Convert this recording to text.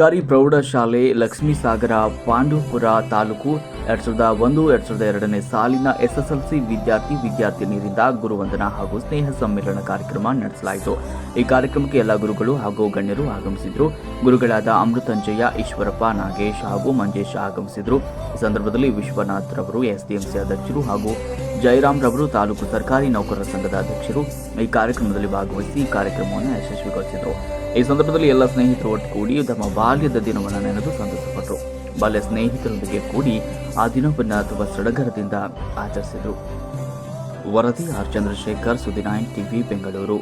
ಸರ್ಕಾರಿ ಪ್ರೌಢಶಾಲೆ ಲಕ್ಷ್ಮೀಸಾಗರ ಪಾಂಡುಪುರ ತಾಲೂಕು ಎರಡ್ ಸಾವಿರದ ಒಂದು, ಎರಡ್ ಸಾವಿರದ ಎರಡನೇ ಸಾಲಿನ ಎಸ್ಎಸ್ಎಲ್ಸಿ ವಿದ್ಯಾರ್ಥಿ ವಿದ್ಯಾರ್ಥಿನಿಯರಿಂದ ಗುರುವಂದನಾ ಹಾಗೂ ಸ್ನೇಹ ಸಮ್ಮೇಳನ ಕಾರ್ಯಕ್ರಮ ನಡೆಸಲಾಯಿತು. ಈ ಕಾರ್ಯಕ್ರಮಕ್ಕೆ ಎಲ್ಲ ಗುರುಗಳು ಹಾಗೂ ಗಣ್ಯರು ಆಗಮಿಸಿದ್ರು. ಗುರುಗಳಾದ ಅಮೃತಂಜಯ, ಈಶ್ವರಪ್ಪ, ನಾಗೇಶ್ ಹಾಗೂ ಮಂಜೇಶ್ ಆಗಮಿಸಿದ್ರು. ಈ ಸಂದರ್ಭದಲ್ಲಿ ವಿಶ್ವನಾಥ್ ರವರು, ಎಸ್ಡಿಎಂಸಿ ಅಧ್ಯಕ್ಷರು ಹಾಗೂ ಜಯರಾಮ್ ರವರು ತಾಲೂಕು ಸರ್ಕಾರಿ ನೌಕರರ ಸಂಘದ ಅಧ್ಯಕ್ಷರು ಈ ಕಾರ್ಯಕ್ರಮದಲ್ಲಿ ಭಾಗವಹಿಸಿ ಈ ಕಾರ್ಯಕ್ರಮವನ್ನು ಯಶಸ್ವಿಗೊಳಿಸಿದರು. ಈ ಸಂದರ್ಭದಲ್ಲಿ ಎಲ್ಲ ಸ್ನೇಹಿತರು ಒಟ್ಟುಗೂಡಿ ತಮ್ಮ ಬಾಲ್ಯದ ದಿನವನ್ನು ನೆನೆದು ಸಂತಸಪಟ್ಟರು. ಬಾಲ್ಯ ಸ್ನೇಹಿತರೊಂದಿಗೆ ಕೂಡಿ ಆ ದಿನವನ್ನು ತುಂಬಾ ಸಡಗರದಿಂದ ಆಚರಿಸಿದರು. ವರದಿ ಆರ್ ಚಂದ್ರಶೇಖರ್ ಸುದಿನಾಯನ್ ಟಿವಿ ಬೆಂಗಳೂರು.